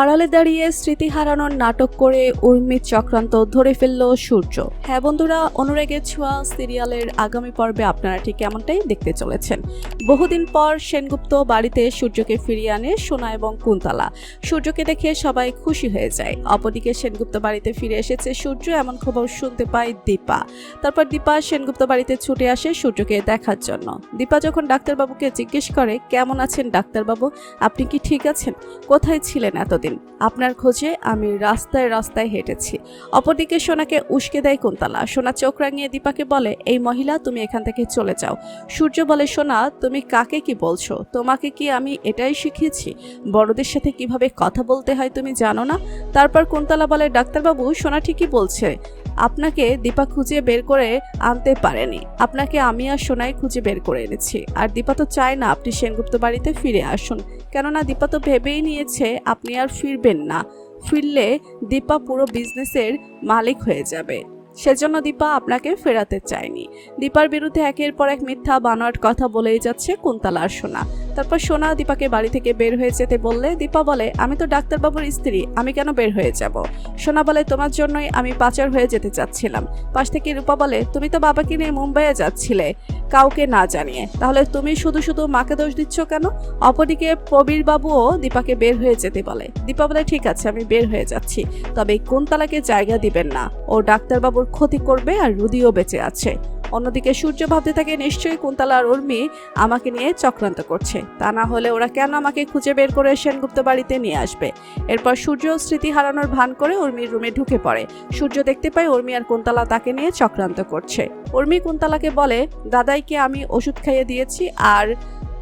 আড়ালে দাঁড়িয়ে স্মৃতি হারানোর নাটক করে উর্মির চক্রান্ত ধরে ফেলল সূর্য। হ্যাঁ বন্ধুরা, অনুরাগের ছোঁয়া সিরিয়ালের আগামী পর্বে আপনারা ঠিক এমনটাই দেখতে চলেছেন। বহুদিন পর সেনগুপ্ত বাড়িতে সূর্যকে ফিরিয়ে আনে সোনা এবং কুন্তলা। সূর্যকে দেখে সবাই খুশি হয়ে যায়। অপরদিকে সেনগুপ্ত বাড়িতে ফিরে এসেছে সূর্য, এমন খবর শুনতে পায় দীপা। তারপর দীপা সেনগুপ্ত বাড়িতে ছুটে আসে সূর্যকে দেখার জন্য। দীপা যখন ডাক্তারবাবুকে জিজ্ঞেস করে, কেমন আছেন ডাক্তারবাবু? আপনি কি ঠিক আছেন? কোথায় ছিলেন এতদিন? আপনার খোঁজে আমি রাস্তায় রাস্তায় হেঁটেছি। অপরদিকে সোনাকে উস্কে দেয় কুন্তলা। সোনা চোখ রাঙিয়ে দীপাকে বলে, এই মহিলা, তুমি এখান থেকে চলে যাও। সূর্য বলে, সোনা, তুমি কাকে কি বলছো? তোমাকে কি আমি এটাই শিখিয়েছি? বড়দের সাথে কীভাবে কথা বলতে হয় তুমি জানো না? তারপর কুন্তলা বলে, ডাক্তারবাবু, সোনা ঠিকই বলছে। আপনাকে দীপা খুঁজে বের করে আনতে পারেনি। আপনাকে আমি আর সোনাই খুঁজে বের করে এনেছি। আর দীপা তো চায় না আপনি সেনগুপ্ত বাড়িতে ফিরে আসুন। কেননা দীপা তো ভেবেই নিয়েছে আপনি আর ফিরবেন না। ফিরলে দীপা পুরো বিজনেসের মালিক হয়ে যাবে। সেজন্য দীপা আপনাকে ফেরাতে চায়নি। দীপার বিরুদ্ধে একের পর এক মিথ্যা বানোয়াট কথা বলেই যাচ্ছে কুন্তলা আর সোনা। তারপর সোনা দীপাকে বাড়ি থেকে বের হয়ে যেতে বললে, দীপা বলে, আমি তো ডাক্তারবাবুর স্ত্রী, আমি কেন বের হয়ে যাব? সোনা বলে, তোমার জন্যই আমি পাচার হয়ে যেতে চাচ্ছিলাম। পাশ থেকে রূপা বলে, তুমি তো বাবাকে নিয়ে মুম্বাইয়ে যাচ্ছিলে, কাউকে না জানিয়ে। তাহলে তুমি শুধু শুধু মাকে দোষ দিচ্ছ কেন? অপরদিকে প্রবীর বাবুও দীপাকে বের হয়ে যেতে বলে। দীপা বলে, ঠিক আছে, আমি বের হয়ে যাচ্ছি, তবে কুন্তলাকে জায়গা দিবেন না। ও ডাক্তারবাবুর ক্ষতি করবে আর রুদিও বেঁচে আছে। অন্যদিকে সূর্য ভাবতে থাকে, নিশ্চয়ই কুন্তলা আর উর্মি আমাকে নিয়ে চক্রান্ত করছে। তা না হলে ওরা কেন আমাকে খুঁজে বের করে সেনগুপ্ত বাড়িতে নিয়ে আসবে? এরপর সূর্য স্মৃতি হারানোর ভান করে উর্মির রুমে ঢুকে পড়ে। সূর্য দেখতে পায় উর্মি আর কুন্তলা তাকে নিয়ে চক্রান্ত করছে। উর্মি কুন্তলাকে বলে, দাদাইকে আমি ওষুধ খাইয়ে দিয়েছি আর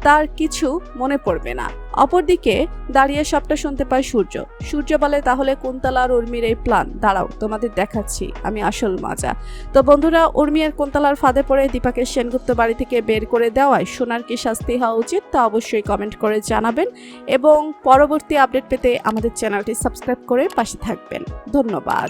তার কিছু মনে পড়বে না। অপরদিকে দাঁড়িয়ে সবটা শুনতে পায় সূর্য। সূর্য বলে, তাহলে কুন্তলা আর উর্মির এই প্ল্যান দাঁড়াও, তোমাদের দেখাচ্ছি। আমি আসল মজা। তো বন্ধুরা, উর্মি আর কুন্তলার ফাঁদে পড়ে দীপাকে সেনগুপ্ত বাড়ি থেকে বের করে দেওয়ায় সোনার কি শাস্তি হওয়া উচিত তা অবশ্যই কমেন্ট করে জানাবেন এবং পরবর্তী আপডেট পেতে আমাদের চ্যানেলটি সাবস্ক্রাইব করে পাশে থাকবেন। ধন্যবাদ।